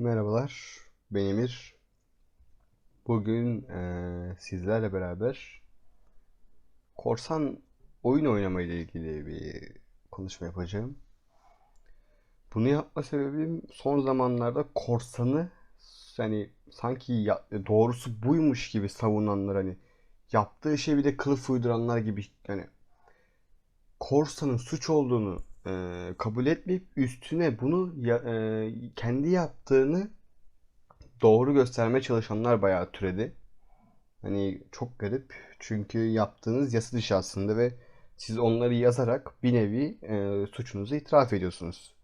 Merhabalar, ben Emir. Bugün eee, sizlerle beraber korsan oyun oynamayla ilgili bir konuşma yapacağım. Bunu yapma sebebim son zamanlarda korsanı hani sanki ya- doğrusu buymuş gibi savunanlar hani yaptığı şey bir de kılıf uyduranlar gibi yani korsanın suç olduğunu eee, kabul etmeyip üstüne bunu ya- eee, kendi yaptığını doğru göstermeye çalışanlar bayağı türedi. Hani çok garip. Çünkü yaptığınız yasa dışı aslında ve siz onları yazarak bir nevi e, suçunuzu itiraf ediyorsunuz.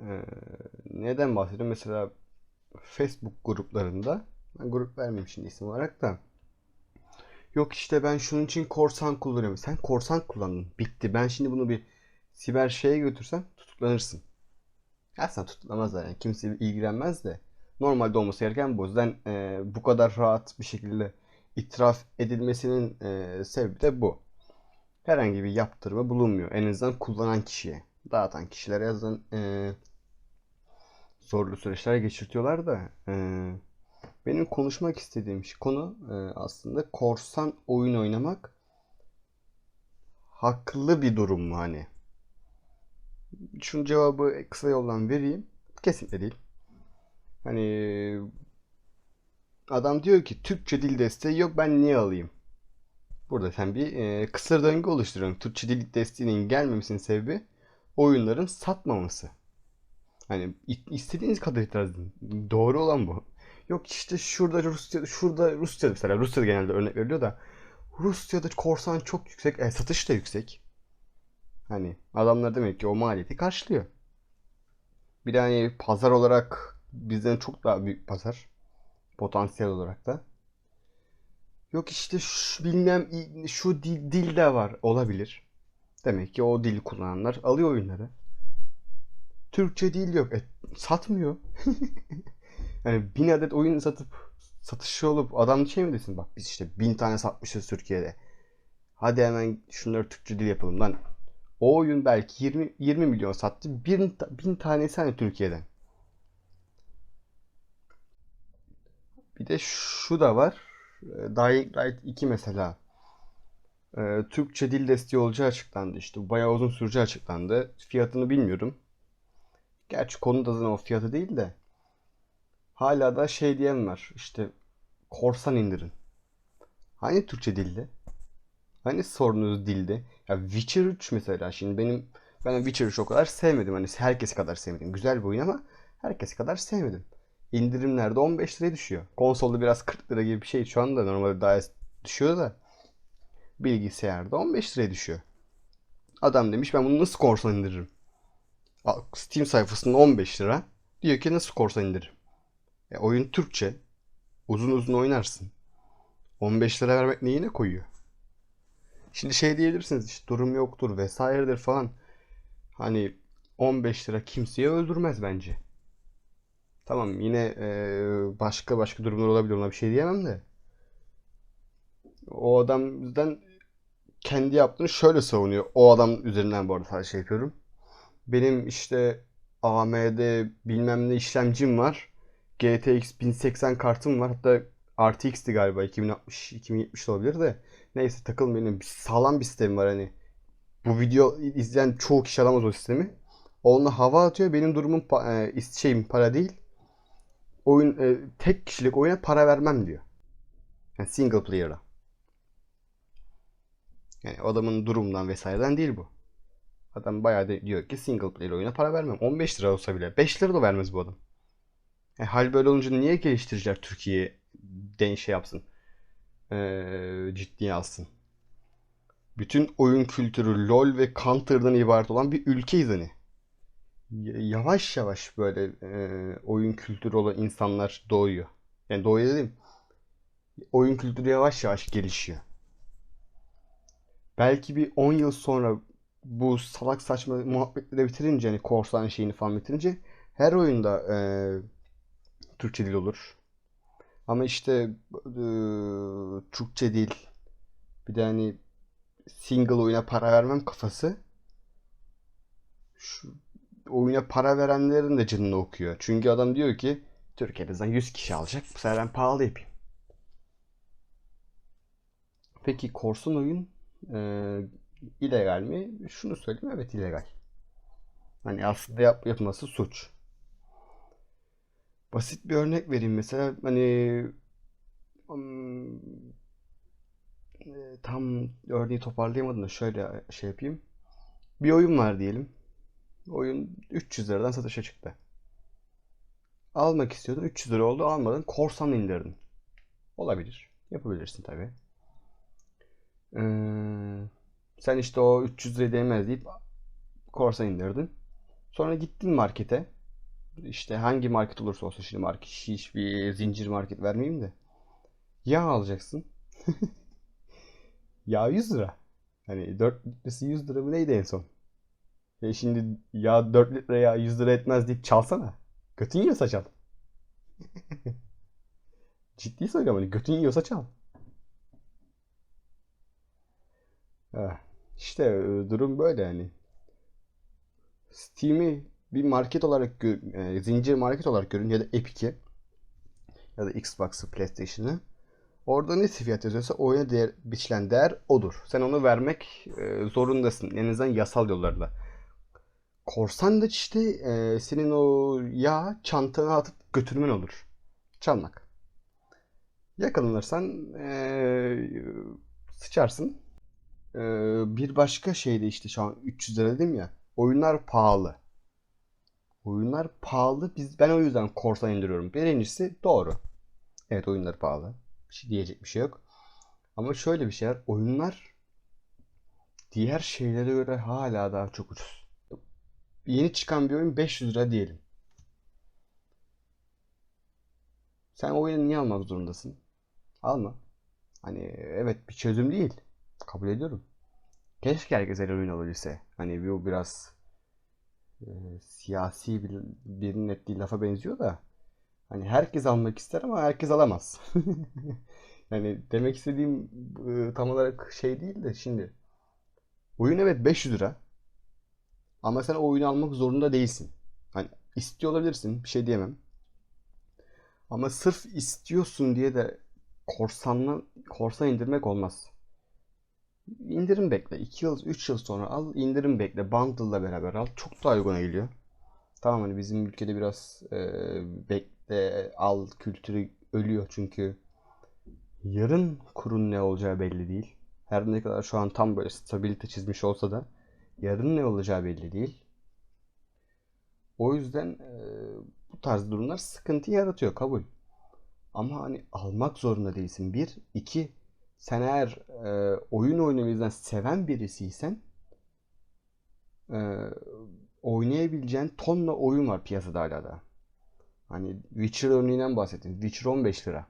E, neden bahsediyorum? Mesela Facebook gruplarında ben grup vermeyeyim şimdi isim olarak da yok işte ben şunun için korsan kullanıyorum. Sen korsan kullandın. Bitti. Ben şimdi bunu bir siber şeye götürsem tutuklanırsın. Aslında tutuklamazlar yani. Kimse ilgilenmez de. Normalde olması gereken bu. Yüzden e, bu kadar rahat bir şekilde itiraf edilmesinin e, sebebi de bu. Herhangi bir yaptırımı bulunmuyor. En azından kullanan kişiye. Dağıtan kişilere yazın e, zorlu süreçler geçirtiyorlar da e, benim konuşmak istediğim konu e, aslında korsan oyun oynamak haklı bir durum mu hani? Şunun cevabı kısa yoldan vereyim. Kesinlikle değil. Hani adam diyor ki Türkçe dil desteği yok ben niye alayım? Burada sen bir e, kısır döngü oluşturuyorsun. Türkçe dil desteğinin gelmemesinin sebebi oyunların satmaması. Hani istediğiniz kadar itiraz edin. Doğru olan bu. Yok işte şurada Rusya, şurada Rusya mesela Rusya'da genelde örnek veriliyor da Rusya'da korsan çok yüksek, e, satış da yüksek. Hani adamlar demek ki o maliyeti karşılıyor. Bir de hani pazar olarak bizden çok daha büyük pazar. Potansiyel olarak da. Yok işte şu, bilmem şu dil, dilde var olabilir. Demek ki o dili kullananlar alıyor oyunları. Türkçe dil yok. E, satmıyor. Yani bin adet oyun satıp satışı olup adam şey mi desin bak biz işte bin tane satmışız Türkiye'de. Hadi hemen şunları Türkçe dil yapalım lan. O oyun belki 20, 20 milyon sattı. Bin, bin tanesi hani Türkiye'den. Bir de şu da var. E, Dying Light 2 mesela. E, Türkçe dil desteği olacağı açıklandı işte. Bayağı uzun süreceği açıklandı. Fiyatını bilmiyorum. Gerçi konu da zaten o fiyatı değil de. Hala da şey diyen var. İşte korsan indirin. Hani Türkçe dilde? Hani sorunuz dilde? Ya Witcher 3 mesela şimdi benim ben Witcher 3 o kadar sevmedim. Hani herkes kadar sevmedim. Güzel bir oyun ama herkes kadar sevmedim. İndirimlerde 15 liraya düşüyor. Konsolda biraz 40 lira gibi bir şey şu anda normalde daha düşüyor da bilgisayarda 15 liraya düşüyor. Adam demiş ben bunu nasıl korsan indiririm? Steam sayfasında 15 lira. Diyor ki nasıl korsan indiririm? E, oyun Türkçe. Uzun uzun oynarsın. 15 lira vermek neyine koyuyor? Şimdi şey diyebilirsiniz işte durum yoktur vesairedir falan. Hani 15 lira kimseyi öldürmez bence. Tamam yine e, başka başka durumlar olabilir ona bir şey diyemem de. O adamdan kendi yaptığını şöyle savunuyor. O adam üzerinden bu arada sadece şey yapıyorum. Benim işte AMD bilmem ne işlemcim var. GTX 1080 kartım var. Hatta RTX'ti galiba 2060 2070 olabilir de. Neyse takılmayın. Sağlam bir sistem var hani. Bu video izleyen çoğu kişi alamaz o sistemi. Onunla hava atıyor. Benim durumum e, şeyim para değil. Oyun e, tek kişilik oyuna para vermem diyor. Yani single player'a. Yani adamın durumundan vesaireden değil bu. Adam bayağı diyor ki single player oyuna para vermem. 15 lira olsa bile. 5 lira da vermez bu adam. E, hal böyle olunca niye geliştiriciler Türkiye'ye den şey yapsın? Ee, ciddiye alsın. Bütün oyun kültürü LoL ve Counter'dan ibaret olan bir ülkeyiz hani. Yavaş yavaş böyle e, oyun kültürü olan insanlar doğuyor. Yani doğuyor dedim. Oyun kültürü yavaş yavaş gelişiyor. Belki bir 10 yıl sonra bu salak saçma muhabbetleri bitirince hani korsan şeyini falan bitirince her oyunda e, Türkçe dil olur. Ama işte e, Türkçe dil bir de hani single oyuna para vermem kafası şu oyuna para verenlerin de canını okuyor. Çünkü adam diyor ki Türkiye'de zaten 100 kişi alacak. Bu sefer ben pahalı yapayım. Peki korsan oyun e, illegal mi? Şunu söyleyeyim evet illegal. Hani aslında yap, yapması suç. Basit bir örnek vereyim mesela hani e, tam örneği toparlayamadım da şöyle şey yapayım. Bir oyun var diyelim. Oyun 300 liradan satışa çıktı. Almak istiyordun 300 lira oldu almadın korsan indirdin. Olabilir. Yapabilirsin tabii. Ee, sen işte o 300 liraya değmez deyip korsan indirdin. Sonra gittin markete. İşte hangi market olursa olsun şimdi market hiçbir zincir market vermeyeyim de. Yağ alacaksın. Yağ 100 lira. Hani 4 litresi 100 lira mı neydi en son? E şimdi ya 4 litre ya 100 lira etmez deyip çalsana. Götün yiyorsa çal. Ciddi söylüyorum hani götün yiyorsa çal. Ha, işte e, durum böyle yani. Steam'i bir market olarak e, zincir market olarak görün ya da Epic'i ya da Xbox'ı, PlayStation'ı. Orada ne fiyat yazıyorsa oyuna değer, biçilen değer odur. Sen onu vermek e, zorundasın. En azından yasal yollarla. Korsan da işte e, senin o yağ çantana atıp götürmen olur. Çalmak. Yakalanırsan e, sıçarsın. E, bir başka şey de işte şu an 300 lira dedim ya. Oyunlar pahalı. Oyunlar pahalı. Biz ben o yüzden korsan indiriyorum. Birincisi doğru. Evet oyunlar pahalı. Bir şey diyecek bir şey yok. Ama şöyle bir şey var. Oyunlar diğer şeylere göre hala daha çok ucuz. Yeni çıkan bir oyun 500 lira diyelim. Sen o oyunu niye almak zorundasın? Alma. Hani evet bir çözüm değil. Kabul ediyorum. Keşke herkes el oyun alabilse. Hani bu biraz e, siyasi bir, birinin ettiği lafa benziyor da hani herkes almak ister ama herkes alamaz. Yani demek istediğim e, tam olarak şey değil de şimdi oyun evet 500 lira ama sen o oyunu almak zorunda değilsin. Hani istiyor olabilirsin bir şey diyemem. Ama sırf istiyorsun diye de korsanla korsan indirmek olmaz. İndirim bekle. 2 yıl, 3 yıl sonra al, indirim bekle. Bundle'la beraber al. Çok daha uyguna geliyor. Tamam hani bizim ülkede biraz e, bekle, al kültürü ölüyor çünkü yarın kurun ne olacağı belli değil. Her ne kadar şu an tam böyle stabilite çizmiş olsa da yarın ne olacağı belli değil. O yüzden e, bu tarz durumlar sıkıntı yaratıyor kabul. Ama hani almak zorunda değilsin. Bir, iki, sen eğer e, oyun oynamayı seven birisiysen e, oynayabileceğin tonla oyun var piyasada hala da. Hani Witcher örneğinden bahsettim. Witcher 15 lira.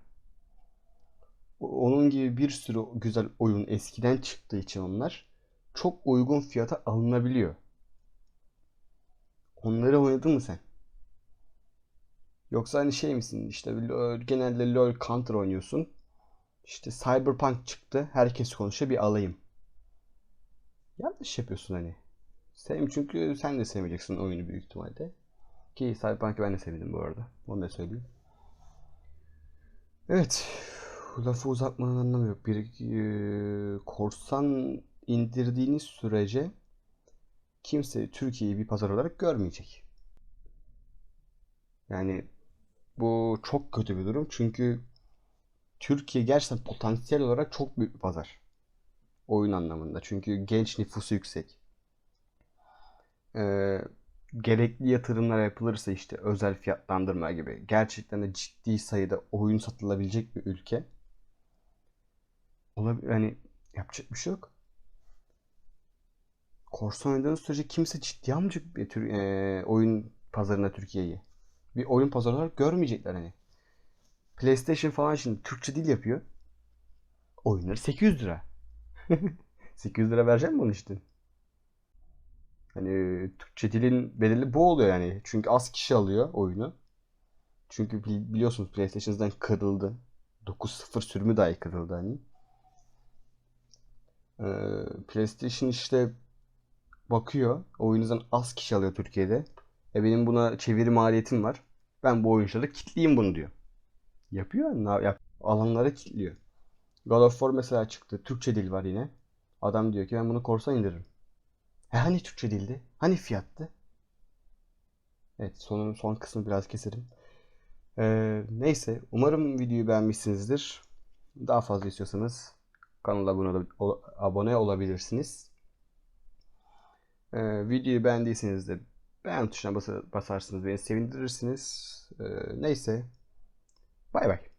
Onun gibi bir sürü güzel oyun eskiden çıktığı için onlar çok uygun fiyata alınabiliyor. Onları oynadın mı sen? Yoksa hani şey misin işte genelde LoL Counter oynuyorsun. İşte Cyberpunk çıktı. Herkes konuşuyor bir alayım. Yanlış yapıyorsun hani. Sevim çünkü sen de sevmeyeceksin oyunu büyük ihtimalle. Ki Cyberpunk'ı ben de sevdim bu arada. Onu da söyleyeyim. Evet. Lafı uzatmanın anlamı yok. Bir e, korsan indirdiğiniz sürece kimse Türkiye'yi bir pazar olarak görmeyecek. Yani bu çok kötü bir durum. Çünkü Türkiye gerçekten potansiyel olarak çok büyük bir pazar. Oyun anlamında. Çünkü genç nüfusu yüksek. Ee, gerekli yatırımlar yapılırsa işte özel fiyatlandırma gibi gerçekten de ciddi sayıda oyun satılabilecek bir ülke. Olabilir, yani yapacak bir şey yok. Korsan oynadığınız sürece kimse ciddiye almayacak bir tür, e, oyun pazarına Türkiye'yi. Bir oyun pazarı olarak görmeyecekler hani. PlayStation falan şimdi Türkçe dil yapıyor. Oyunları 800 lira. 800 lira vereceğim mi onun için? Hani Türkçe dilin bedeli bu oluyor yani. Çünkü az kişi alıyor oyunu. Çünkü biliyorsunuz PlayStation'dan kırıldı. 9.0 sürümü dahi kırıldı hani. Ee, PlayStation işte bakıyor. Oyununuzdan az kişi alıyor Türkiye'de. E benim buna çeviri maliyetim var. Ben bu oyuncuları kitleyeyim bunu diyor. Yapıyor. Yap? Alanlara kilitliyor. God of War mesela çıktı. Türkçe dil var yine. Adam diyor ki ben bunu korsan indiririm. E hani Türkçe dildi? Hani fiyattı? Evet sonun son kısmı biraz keserim. Ee, neyse umarım videoyu beğenmişsinizdir. Daha fazla istiyorsanız kanala abone, ol- abone olabilirsiniz. Ee, videoyu beğendiyseniz de beğen tuşuna basa- basarsınız beni sevindirirsiniz. Ee, neyse bay bay.